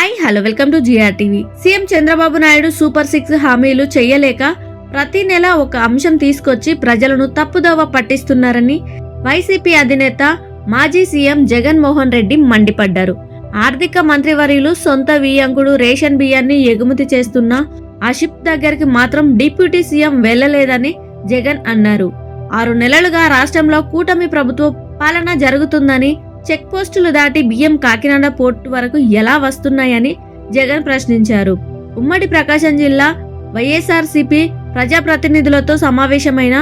Hi hello welcome to GR TV. CM Chandrababu Naidu super six హామీలు చేయలేక ప్రతి నెల ఒక అంశం తీసుకొచ్చి ప్రజలను తప్పుదోవ పట్టిస్తున్నారని వైసీపీ అధినేత మాజీ సీఎం జగన్మోహన్ రెడ్డి మండిపడ్డారు. ఆర్థిక మంత్రివర్యులు సొంత వియ్యంకుడు రేషన్ బియ్యాన్ని ఎగుమతి చేస్తున్న అషిప్ దగ్గరికి మాత్రం డిప్యూటీ సీఎం వెళ్ళలేదని జగన్ అన్నారు. ఆరు నెలలుగా రాష్ట్రంలో కూటమి ప్రభుత్వ పాలన జరుగుతుందని చెక్ పోస్టులు దాటి బియ్యం కాకినాడ పోర్టు వరకు ఎలా వస్తున్నాయని జగన్ ప్రశ్నించారు. ఉమ్మడి ప్రకాశం జిల్లా వైఎస్ఆర్సీపీ ప్రజాప్రతినిధులతో సమావేశమైన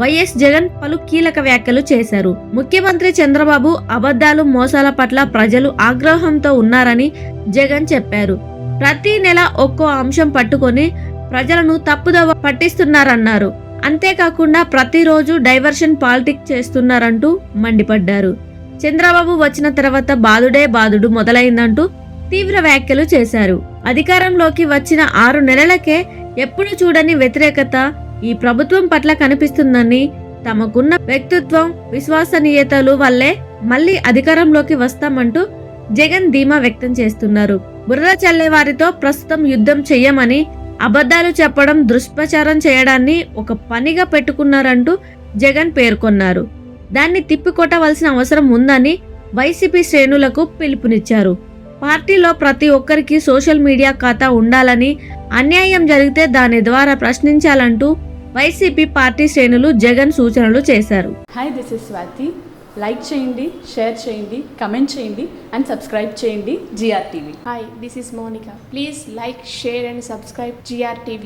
వైఎస్ జగన్ పలు కీలక వ్యాఖ్యలు చేశారు. ముఖ్యమంత్రి చంద్రబాబు అబద్ధాలు మోసాల పట్ల ప్రజలు ఆగ్రహంతో ఉన్నారని జగన్ చెప్పారు. ప్రతి నెల ఒక్కో అంశం పట్టుకొని ప్రజలను తప్పుదవ పట్టిస్తున్నారన్నారు. అంతేకాకుండా ప్రతిరోజు డైవర్షన్ పాలిటిక్ చేస్తున్నారంటూ మండిపడ్డారు. చంద్రబాబు వచ్చిన తర్వాత బాదుడే బాదుడు మొదలైందంటూ తీవ్ర వ్యాఖ్యలు చేశారు. అధికారంలోకి వచ్చిన ఆరు నెలలకే ఎప్పుడు చూడని వ్యతిరేకత ఈ ప్రభుత్వం పట్ల కనిపిస్తుందని తమకున్న వ్యక్తిత్వం విశ్వసనీయతలు వల్లే మళ్ళీ అధికారంలోకి వస్తామంటూ జగన్ ధీమా వ్యక్తం చేస్తున్నారు. బుర్ర చల్లే వారితో ప్రస్తుతం యుద్ధం చెయ్యమని అబద్ధాలు చెప్పడం దుష్ప్రచారం చేయడాన్ని ఒక పనిగా పెట్టుకున్నారంటూ జగన్ పేర్కొన్నారు. దాన్ని తిప్పికొట్టవలసిన అవసరం ఉందని వైసీపీ శ్రేణులకు పిలుపునిచ్చారు పార్టీలో ప్రతి ఒక్కరికి సోషల్ మీడియా ఖాతా ఉండాలని అన్యాయం జరిగితే దాని ద్వారా ప్రశ్నించాలంటూ వైసీపీ పార్టీ శ్రేణులు జగన్ సూచనలు చేశారు hi this is Swathi like చేయండి షేర్ చేయండి కమెంట్ చేయండి అండ్ సబ్స్క్రైబ్ చేయండి GR TV Hi, this is Monica. Please like, share, and subscribe GRTV.